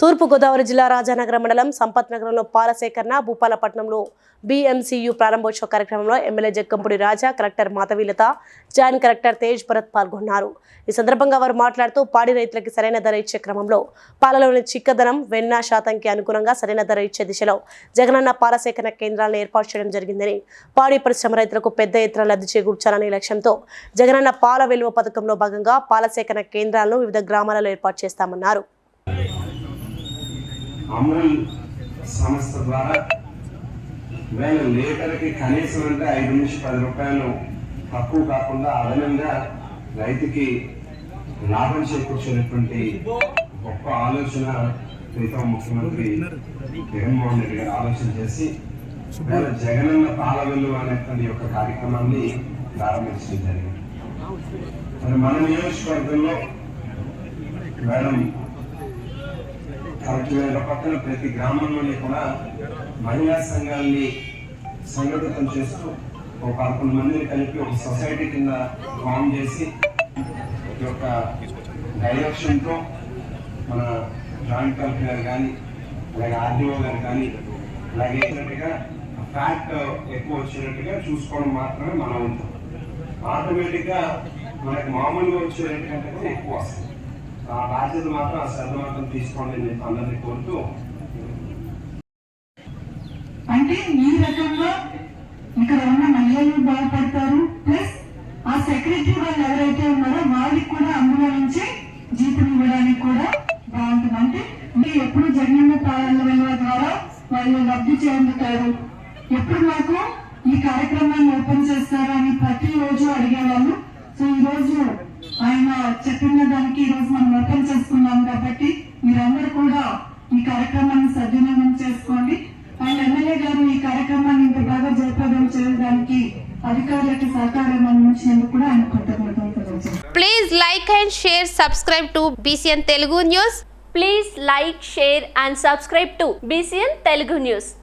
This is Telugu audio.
తూర్పుగోదావరి జిల్లా రాజానగర మండలం సంపత్ నగరంలో పాల సేకరణ భూపాలపట్నంలో బీఎంసీయు ప్రారంభోత్సవ కార్యక్రమంలో MLA Jaggampudi Raja collector Madhavilatha joint collector Tej Bharat పాల్గొన్నారు. ఈ సందర్భంగా వారు మాట్లాడుతూ పాడి రైతులకి సరైన ధర ఇచ్చే క్రమంలో పాలలోని చిక్కదనం వెన్న శాతంకి అనుగుణంగా సరైన ధర ఇచ్చే దిశలో జగనన్న పాల సేకరణ కేంద్రాలను ఏర్పాటు చేయడం జరిగిందని పాడి పరిశ్రమ రైతులకు పెద్ద ఎత్తున లబ్ధి చేకూర్చాలనే లక్ష్యంతో జగనన్న పాల వెలువ పథకంలో భాగంగా పాల సేకరణ కేంద్రాలను వివిధ గ్రామాలలో ఏర్పాటు చేస్తామన్నారు. అమూల్ సంస్థ ద్వారా వేల లీటర్కి కనీసం అంటే ఐదు నుంచి పది రూపాయలు తక్కువ కాకుండా అదనంగా రైతుకి లాభం చేకూర్చేటువంటి గొప్ప ఆలోచన క్రితం ముఖ్యమంత్రి జగన్మోహన్ రెడ్డి గారు ఆలోచన చేసి వేల జగనన్న పాల వెల్లు అనేటువంటి యొక్క కార్యక్రమాన్ని ప్రారంభించడం జరిగింది. మరి మన నియోజకవర్గంలో మేడం కరెక్ట్గా పక్కన ప్రతి గ్రామంలోనే కూడా మహిళా సంఘాన్ని సంఘటితం చేస్తూ ఒక పదకొండు మందిని కలిపి ఒక సొసైటీ కింద ఫామ్ చేసి ఈ యొక్క డైరెక్షన్తో మన జాయింట్ కలెక్టర్ గారు కానీ అలాగే ఆర్డీఓ గారు కానీ అలాగే ఏంటంటేగా ఫ్యాక్ట్ ఎక్కువ వచ్చేటట్టుగా చూసుకోవడం మాత్రమే మన ఉంటాం ఆటోమేటిక్గా మనకు మామూలుగా వచ్చే రేట్ కంటే ఎక్కువ వస్తుంది. ఆ బాధ్యత మాత్రం ఆ శ్రద్ధ మాత్రం తీసుకోండి నేను అందరినీ కోరుతూ అంటే ఈ రకంగా ఇక్కడ ఉన్న మహిళలు బాగుపడతారు ప్లస్ ఆ సెక్రటరీ వాళ్ళు ఎవరైతే ఉన్నారో వాళ్ళకి కూడా అందులో నుంచి జీతం ఇవ్వడానికి కూడా బాగుంటుంది. అంటే మీరు ఎప్పుడు జగనన్న పాలన విలువ ద్వారా వాళ్ళు లబ్ధి చెందుతారు. ఎప్పుడు మాకు ఈ కార్యక్రమాన్ని ఓపెన్ చేస్తారు అని ప్రతి రోజు అడిగేవాళ్ళు చెప్పిన దానికి ఈ రోజు మనం అర్థం చేసుకున్నాం కాబట్టి మీరందరూ కూడా ఈ కార్యక్రమాన్ని సద్వినియోగం చేసుకోండి. అండ్ ఎమ్మెల్యే గారు ఈ కార్యక్రమాన్ని ఇంత బాగా జయప్రదం చేయడానికి అధికారులకి సహకారం అందించినందుకు కూడా ఆయన కృతజ్ఞతలు తెలియజేస్తున్నాను Please like and share, subscribe to BCN Telugu News. Please like, share and subscribe to BCN Telugu